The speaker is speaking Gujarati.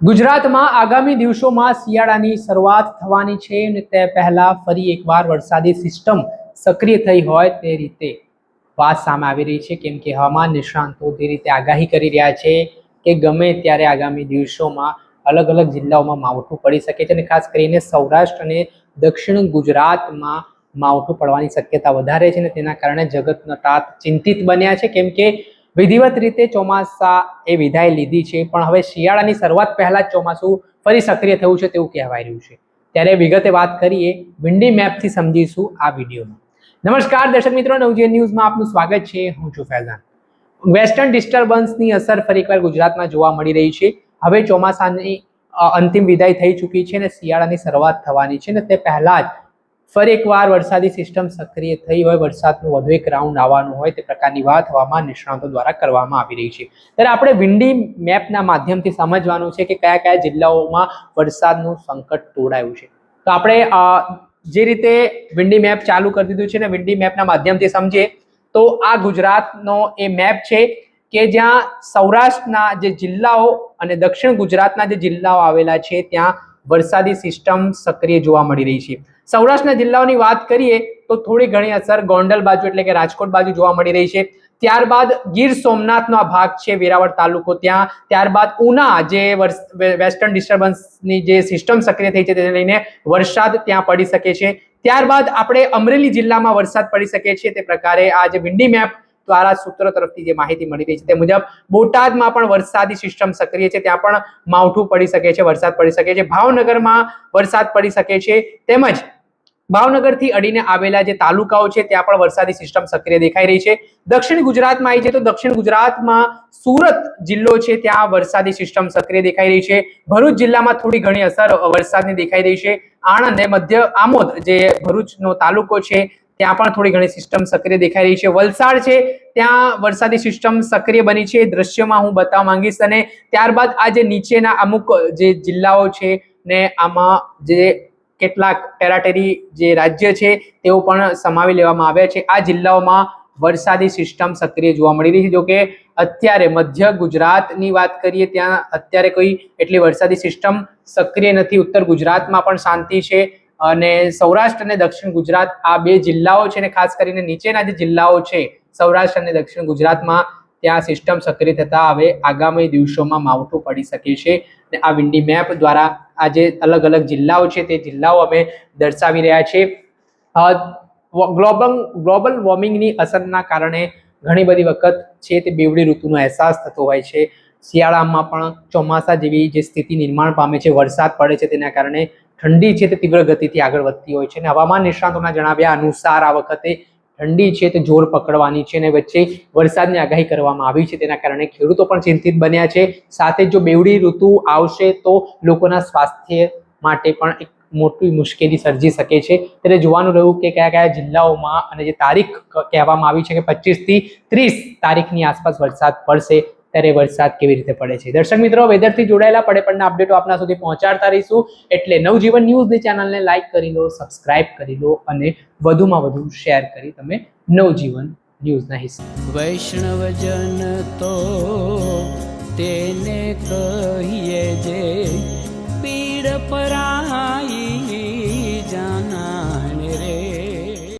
ગુજરાતમાં આગામી દિવસોમાં શિયાળાની શરૂઆત થવાની છે અને તે પહેલા ફરી એકવાર વરસાદી સિસ્ટમ સક્રિય થઈ હોય તે રીતે વાત સામે આવી રહી છે. કેમ કે હવામાન નિષ્ણાંતો તે રીતે આગાહી કરી રહ્યા છે કે ગમે ત્યારે આગામી દિવસોમાં અલગ અલગ જિલ્લાઓમાં માવઠું પડી શકે છે અને ખાસ કરીને સૌરાષ્ટ્ર અને દક્ષિણ ગુજરાતમાં માવઠું પડવાની શક્યતા વધારે છે અને તેના કારણે જગતના તાત ચિંતિત બન્યા છે. કેમ કે વિધિવત રીતે ચોમાસા એ વિદાય લીધી છે, પણ હવે શિયાળાની શરૂઆત પહેલા જ ચોમાસું ફરી સક્રિય થયું છે તેવું કહેવાય રહ્યું છે. ત્યારે વિગતે વાત કરીએ, વિન્ડી મેપથી સમજીશું આ વિડીયોમાં. નમસ્કાર, દર્શક મિત્રો, નવજીવન ન્યૂઝમાં આપનું સ્વાગત છે, હું છું ફૈઝાન. વેસ્ટર્ન ડિસ્ટર્બન્સની અસર ફરી એકવાર ગુજરાતમાં જોવા મળી રહી છે. હવે ચોમાસાની અંતિમ વિદાય થઈ ચૂકી છે અને શિયાળાની શરૂઆત થવાની છે ને તે પહેલાં જ ફરી એકવાર વરસાદી સિસ્ટમ સક્રિય થઈ હોય, વરસાદનું વધુ એક રાઉન્ડ આવવાનું હોય, તે પ્રકારની વાત હવામાન નિષ્ણાતો દ્વારા કરવામાં આવી રહી છે. ત્યારે આપણે વિન્ડી મેપના માધ્યમથી સમજવાનું છે કે કયા કયા જિલ્લાઓમાં વરસાદનું સંકટ તોડાયું છે. તો આપણે જે રીતે વિન્ડી મેપ ચાલુ કરી દીધું છે ને વિન્ડી મેપના માધ્યમથી સમજીએ, તો આ ગુજરાતનો એ મેપ છે કે જ્યાં સૌરાષ્ટ્રના જે જિલ્લાઓ અને દક્ષિણ ગુજરાતના જે જિલ્લાઓ આવેલા છે, ત્યાં વરસાદી સિસ્ટમ સક્રિય જોવા મળી રહી છે. સૌરાષ્ટ્રના જિલ્લાઓની વાત કરીએ તો થોડી ઘણી અસર ગોંડલ બાજુ એટલે કે રાજકોટ બાજુ જોવા મળી રહી છે. ત્યારબાદ ગીર સોમનાથનો આ ભાગ છે, વેરાવળ તાલુકો ત્યાં. ત્યારબાદ ઉના જે વેસ્ટર્ન ડિસ્ટર્બન્સની જે સિસ્ટમ સક્રિય થઈ છે તેને લઈને વરસાદ ત્યાં પડી શકે છે. ત્યારબાદ આપણે અમરેલી જિલ્લામાં વરસાદ પડી શકે છે. તે પ્રકારે આ જે વિન્ડી મેપ દ્વારા સૂત્ર તરફથી જે માહિતી મળી રહી છે તે મુજબ બોટાદમાં પણ વરસાદી સિસ્ટમ સક્રિય છે, ત્યાં પણ માવઠું પડી શકે છે, વરસાદ પડી શકે છે, ભાવનગરમાં વરસાદ પડી શકે છે, તેમજ ભાવનગરથી અડીને આવેલા જે તાલુકાઓ છે, ત્યાં પણ વરસાદી સિસ્ટમ સક્રિય દેખાઈ રહી છે. દક્ષિણ ગુજરાતમાં આવી છે તો દક્ષિણ ગુજરાતમાં સુરત જિલ્લો છે, ત્યાં વરસાદી સિસ્ટમ સક્રિય દેખાઈ રહી છે. ભરૂચ જિલ્લામાં થોડી ઘણી અસર વરસાદની દેખાઈ રહી છે. આણંદ અને મધ્ય આમોદ જે ભરૂચનો તાલુકો છે ત્યાં પણ થોડી ઘણી સિસ્ટમ સક્રિય દેખાઈ રહી છે. વલસાડ છે, ત્યાં વરસાદી સિસ્ટમ સક્રિય બની છે. દ્રશ્યમાં હું બતાવવા માંગીશ અને ત્યારબાદ આ જે નીચેના અમુક જે જિલ્લાઓ છે ને આમાં જે કેટલાક ટેરાટેરી જે રાજ્ય છે, તેઓ પણ સમાવી લેવામાં આવ્યા છે. આ જિલ્લાઓમાં વરસાદી સિસ્ટમ સક્રિય જોવા મળી રહી છે. જો કે અત્યારે મધ્ય ગુજરાતની વાત કરીએ, ત્યાં અત્યારે કોઈ એટલી વરસાદી સિસ્ટમ સક્રિય નથી. ઉત્તર ગુજરાતમાં પણ શાંતિ છે. અને સૌરાષ્ટ્ર અને દક્ષિણ ગુજરાત આ બે જિલ્લાઓ છે અને ખાસ કરીને નીચેના જે જિલ્લાઓ છે, સૌરાષ્ટ્ર અને દક્ષિણ ગુજરાતમાં ત્યાં સિસ્ટમ સક્રિય થતા હવે આગામી દિવસોમાં માવઠું પડી શકે છે અને આ વિન્ડી મેપ દ્વારા આ જે અલગ અલગ જિલ્લાઓ છે તે જિલ્લાઓ અમે દર્શાવી રહ્યા છે ગ્લોબલ ગ્લોબલ વોર્મિંગની અસરના કારણે ઘણી બધી વખત છે તે બેવડી ઋતુનો અહેસાસ થતો હોય છે. શિયાળામાં પણ ચોમાસા જેવી જે સ્થિતિ નિર્માણ પામે છે, વરસાદ પડે છે તેના કારણે ઠંડી છે તે તીવ્ર ગતિથી આગળ વધતી હોય છે અને હવામાન નિષ્ણાતોના જણાવ્યા અનુસાર આ વખતે ઠંડી છે તે જોર પકડવાની છે અને વચ્ચે વરસાદની આગાહી કરવામાં આવી છે. તેના કારણે ખેડૂતો પણ ચિંતિત બન્યા છે. સાથે જો બેવડી ઋતુ આવશે તો લોકોના સ્વાસ્થ્ય માટે પણ એક મોટી મુશ્કેલી સર્જી શકે છે. ત્યારે જોવાનું રહ્યું કે કયા કયા જિલ્લાઓમાં અને જે તારીખ કહેવામાં આવી છે કે પચીસથી ત્રીસ તારીખની આસપાસ વરસાદ પડશે. ત્યારે વરસાદ કેવી રીતે પડે છે. દર્શક મિત્રો વેધરથી જોડાયેલા પડે પડના અપડેટો આપના સુધી પહોંચાડતા રહીશું. એટલે નવજીવન ન્યૂઝની ચેનલને લાઈક કરી લો સબસ્ક્રાઇબ કરી લો અને વધુમાં વધુ શેર કરી તમે નવજીવન ન્યૂઝના હિસ્સા. વૈષ્ણવજન તો તેને કહીએ જે પીડ પરાઈ